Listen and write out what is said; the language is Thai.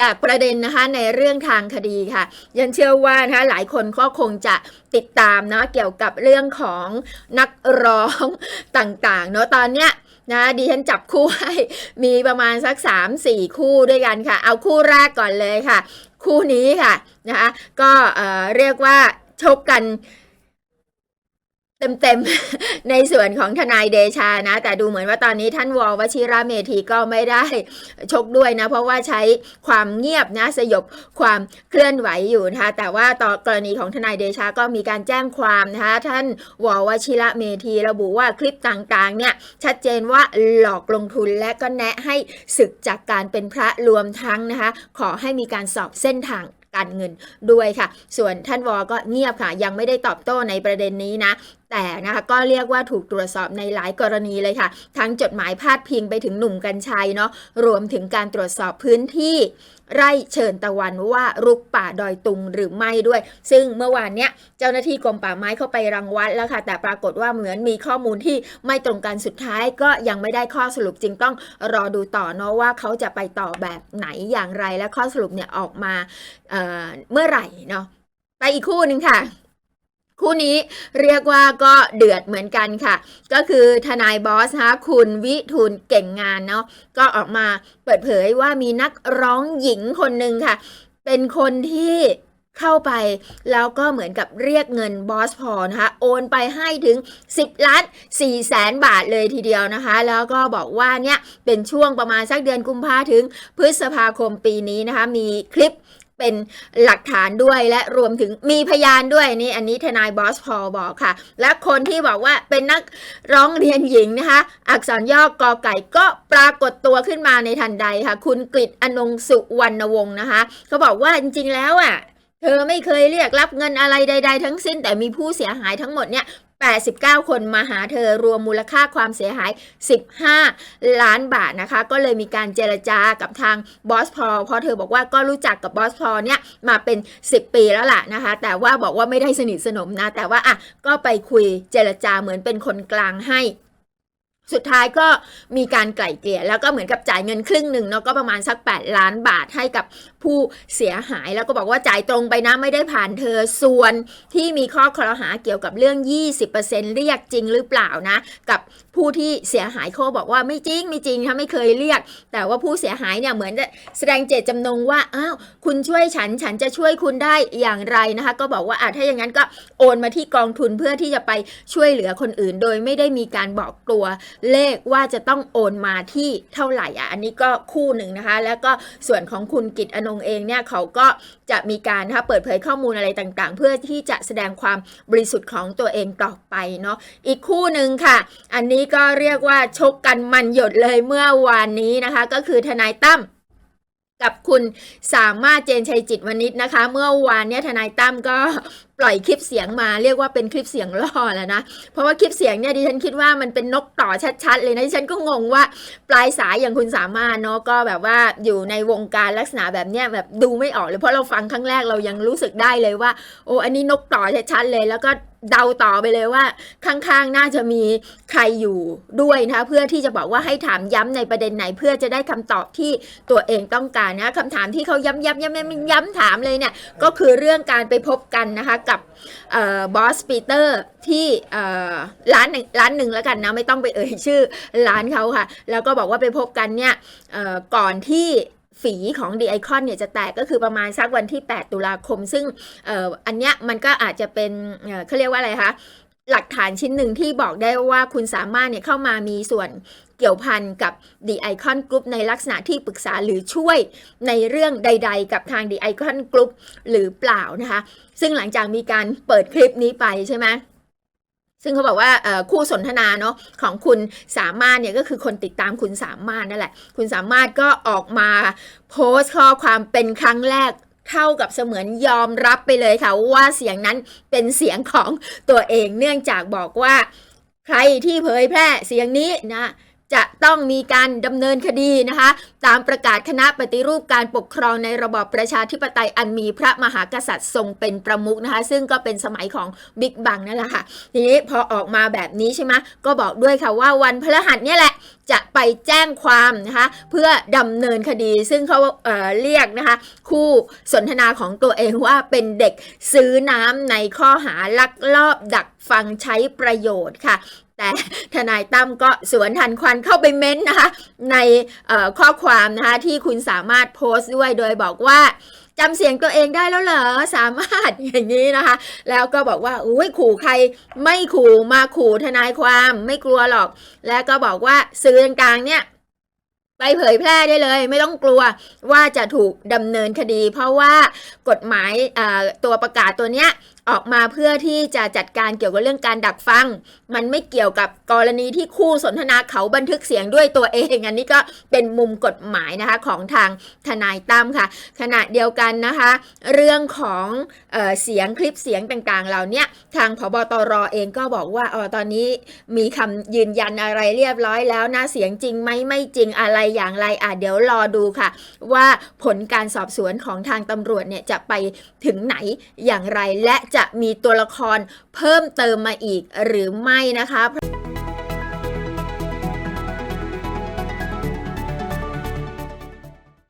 จากประเด็นนะคะในเรื่องทางคดีค่ะ ยันเชื่อว่านะคะหลายคนก็คงจะติดตามเนาะเกี่ยวกับเรื่องของนักร้องต่างๆเนาะตอนเนี้ยนะดิฉันจับคู่ให้มีประมาณสัก 3-4 คู่ด้วยกันค่ะ เอาคู่แรกก่อนเลยค่ะ คู่นี้ค่ะนะคะก็เอ่อเรียกว่าชกกัน เต็มๆ ในส่วนของทนายเดชานะ แต่ดูเหมือนว่าตอนนี้ท่านวอวชิระเมธีก็ไม่ได้ชกด้วยนะ เพราะว่าใช้ความเงียบนะสยบความเคลื่อนไหวอยู่นะคะแต่ว่าต่อกรณีของทนายเดชาก็มีการแจ้งความนะคะท่านวอวชิระเมธีระบุว่าคลิปต่างๆ เนี่ยชัดเจนว่าหลอกลงทุนและก็แนะให้ศึกจากการเป็นพระรวมทั้งนะคะขอให้มีการสอบเส้นทางการเงินด้วยค่ะ ส่วนท่านวอก็เงียบค่ะ ยังไม่ได้ตอบโต้ในประเด็นนี้นะ แต่นะคะก็เรียกว่าถูกตรวจสอบในหลายกรณีเลยค่ะ ทั้งจดหมายพาดพิงไปถึงหนุ่มกัญชัยเนาะรวมถึงการตรวจสอบพื้นที่ไร่เชิญตะวันว่ารุกป่าดอยตุงหรือไม่ด้วย ซึ่งเมื่อวานเนี้ยเจ้าหน้าที่กรมป่าไม้เข้าไปรังวัดแล้วค่ะ แต่ปรากฏว่าเหมือนมีข้อมูลที่ไม่ตรงกันสุดท้ายก็ยังไม่ได้ข้อสรุปจึงต้องรอดูต่อเนาะว่าเขาจะไปต่อแบบไหนอย่างไรและข้อสรุปเนี่ยออกมาเเมื่อไหร่เนาะไปอีกคู่หนึ่งค่ะ คู่นี้เรียกว่าก็เดือดเหมือนกันค่ะ ก็คือทนายบอสนะคะคุณวิทูลเก่งงานเนาะก็ออกมาเปิดเผยว่ามีนักร้องหญิงคนหนึ่งค่ะ เป็นคนที่เข้าไปแล้วก็เหมือนกับเรียกเงินบอสพอนะคะโอนไปให้ถึง 10 ล้าน4แสนบาทเลยทีเดียวนะคะ แล้วก็บอกว่าเนี่ยเป็นช่วงประมาณสักเดือนกุมภาถึงพฤษภาคมปีนี้นะคะ มีคลิป เป็นหลักฐานด้วยและรวมถึงมีพยานด้วยนี่อันนี้ทนายบอสพอลบอกค่ะ และคนที่บอกว่าเป็นนักร้องเรียนหญิงนะคะ อักษรย่อกอไก่ก็ปรากฏตัวขึ้นมาในทันใดค่ะ คุณกฤษอนงสุวรรณวงศ์นะคะเขาบอกว่าจริงๆแล้วอะ เธอไม่เคยเรียกรับเงินอะไรใด ๆ ทั้งสิ้น แต่มีผู้เสียหายทั้งหมดเนี่ย89 คนมาหาเธอรวมมูลค่าความเสียหาย 15 ล้านบาทนะคะ ก็เลยมีการเจรจากับทางบอสพอเพราะเธอบอกว่าก็รู้จักกับบอสพอเนี่ยมาเป็น 10 ปีแล้วล่ะนะคะ แต่ว่าบอกว่าไม่ได้สนิทสนมนะ แต่ว่าอะก็ไปคุยเจรจาเหมือนเป็นคนกลางให้สุดท้ายก็มีการไกล่เกลี่ยแล้วก็เหมือนกับจ่ายเงินครึ่งหนึ่งเนาะก็ประมาณสัก 8 ล้านบาทให้กับ ผู้เสียหายแล้วก็บอกว่าจ่ายตรงไปนะไม่ได้ผ่านเธอส่วนที่มีข้อคอรหาเกี่ยวกับเรื่อง 20%เรียกจริงหรือเปล่านะ กับผู้ที่เสียหายเขาบอกว่าไม่จริงไม่จริงค่ะไม่เคยเรียก แต่ว่าผู้เสียหายเนี่ยเหมือนจะแสดงเจตจำนงว่าอ้าวคุณช่วยฉันฉันจะช่วยคุณได้อย่างไรนะคะ ก็บอกว่าอะถ้าอย่างนั้นก็โอนมาที่กองทุนเพื่อที่จะไปช่วยเหลือคนอื่น โดยไม่ได้มีการบอกตัวเลขว่าจะต้องโอนมาที่เท่าไหร่อะอันนี้ก็คู่หนึ่งนะคะ แล้วก็ส่วนของคุณกิตอนงเองเนี่ยเขาก็จะมีการนะคะเปิดเผยข้อมูลอะไรต่างๆ เพื่อที่จะแสดงความบริสุทธิ์ของตัวเองต่อไปเนาะอีกคู่หนึ่งค่ะ อันนี้ก็เรียกว่าชกกันมันหยดเลยเมื่อวานนี้นะคะ ก็คือทนายตั้มกับคุณสามารถเจนชัยจิตวณิชนะคะ เมื่อวานเนี้ยทนายตั้มก็ ปล่อยคลิปเสียงมาเรียกว่าเป็นคลิปเสียงล่อแล้วนะ เพราะว่าคลิปเสียงเนี่ยดิฉันคิดว่ามันเป็นนกต่อชัดๆเลยนะดิฉันก็งงว่าปลายสายอย่างคุณสามารถเนาะก็แบบว่าอยู่ในวงการลักษณะแบบเนี้ยแบบดูไม่ออกเลยเพราะเราฟังครั้งแรกเรายังรู้สึกได้เลยว่า โอ้อันนี้นกต่อชัดๆเลยแล้วก็เดาต่อไปเลยว่าข้างๆ น่าจะมีใครอยู่ด้วยนะคะเพื่อที่จะบอกว่าให้ถามย้ำในประเด็นไหน เพื่อจะได้คำตอบที่ตัวเองต้องการนะคำถามที่เขาย้ำย้ำย้ำย้ำย้ำถามเลยเนี่ยก็คือเรื่องการไปพบกันนะคะกับบอสปีเตอร์ที่ร้านหนึ่งร้านหนึ่งแล้วกันนะไม่ต้องไปเอ่ยชื่อร้านเขาค่ะ แล้วก็บอกว่าไปพบกันเนี่ยก่อนที่ฝีของ The Icon เนี่ยจะแตกก็คือประมาณสักวันที่ 8 ตุลาคม ซึ่งอ,อันเนี้ยมันก็อาจจะเป็นเเขาเรียกว่าอะไรคะหลักฐานชิ้นหนึ่งที่บอกได้ว่าคุณสามารถเนี่ยเข้ามามีส่วน กี่ยวพันกับ The Icon Group ในลักษณะที่ปรึกษาหรือช่วยในเรื่องใด ๆ กับทาง The Icon Group หรือเปล่านะคะ ซึ่งหลังจากมีการเปิดคลิปนี้ไปใช่ไหมซึ่งเขาบอกว่าคู่สนทนาเนาะของคุณสามารถเนี่ยก็คือคนติดตามคุณสามารถนั่นแหละ คุณสามารถก็ออกมาโพสต์ข้อความเป็นครั้งแรกเท่ากับเสมือนยอมรับไปเลยค่ะว่าเสียงนั้นเป็นเสียงของตัวเองเนื่องจากบอกว่า ใครที่เผยแพร่เสียงนี้นะ จะต้องมีการดำเนินคดีนะคะ ตามประกาศคณะปฏิรูปการปกครองในระบอบประชาธิปไตยอันมีพระมหากษัตริย์ทรงเป็นประมุขนะคะ ซึ่งก็เป็นสมัยของบิ๊กบังนั่นแหละค่ะทีนี้พอออกมาแบบนี้ใช่ไหมก็บอกด้วยค่ะว่าวันพฤหัสเนี่ยแหละจะไปแจ้งความนะคะเพื่อดำเนินคดี ซึ่งเขาเเรียกนะคะคู่สนทนาของตัวเองว่าเป็นเด็กซื้อน้ำในข้อหาลักลอบดักฟังใช้ประโยชน์ค่ะ แต่ทนายตั้มก็สวนทันควันเข้าไปเม้นต์นะคะ ในข้อความนะคะที่คุณสามารถโพสต์ด้วยโดยบอกว่าจำเสียงตัวเองได้แล้วเหรอสามารถอย่างนี้นะคะ แล้วก็บอกว่าอุ้ยขู่ใครไม่ขู่มาขู่ทนายความไม่กลัวหรอก แล้วก็บอกว่าสื่อต่างๆเนี่ยไปเผยแพร่ได้เลย ไม่ต้องกลัวว่าจะถูกดำเนินคดี เพราะว่ากฎหมายตัวประกาศตัวเนี้ยออกมาเพื่อที่จะจัดการเกี่ยวกับเรื่องการดักฟัง มันไม่เกี่ยวกับกรณีที่คู่สนทนาเขาบันทึกเสียงด้วยตัวเองอันนี้ก็เป็นมุมกฎหมายนะคะของทางทนายตั้มค่ะ ขณะเดียวกันนะคะ เรื่องของเออเสียงคลิปเสียงต่างๆเหล่าเนี้ยทางพบตรเองก็บอกว่าอ๋อตอนนี้มีคำยืนยันอะไรเรียบร้อยแล้วนะเสียงจริงไหมไม่จริงอะไรอย่างไรอะเดี๋ยวรอดูค่ะ ว่าผลการสอบสวนของทางตำรวจเนี่ยจะไปถึงไหนอย่างไรและจะมีตัวละครเพิ่มเติมมาอีกหรือไม่นะคะ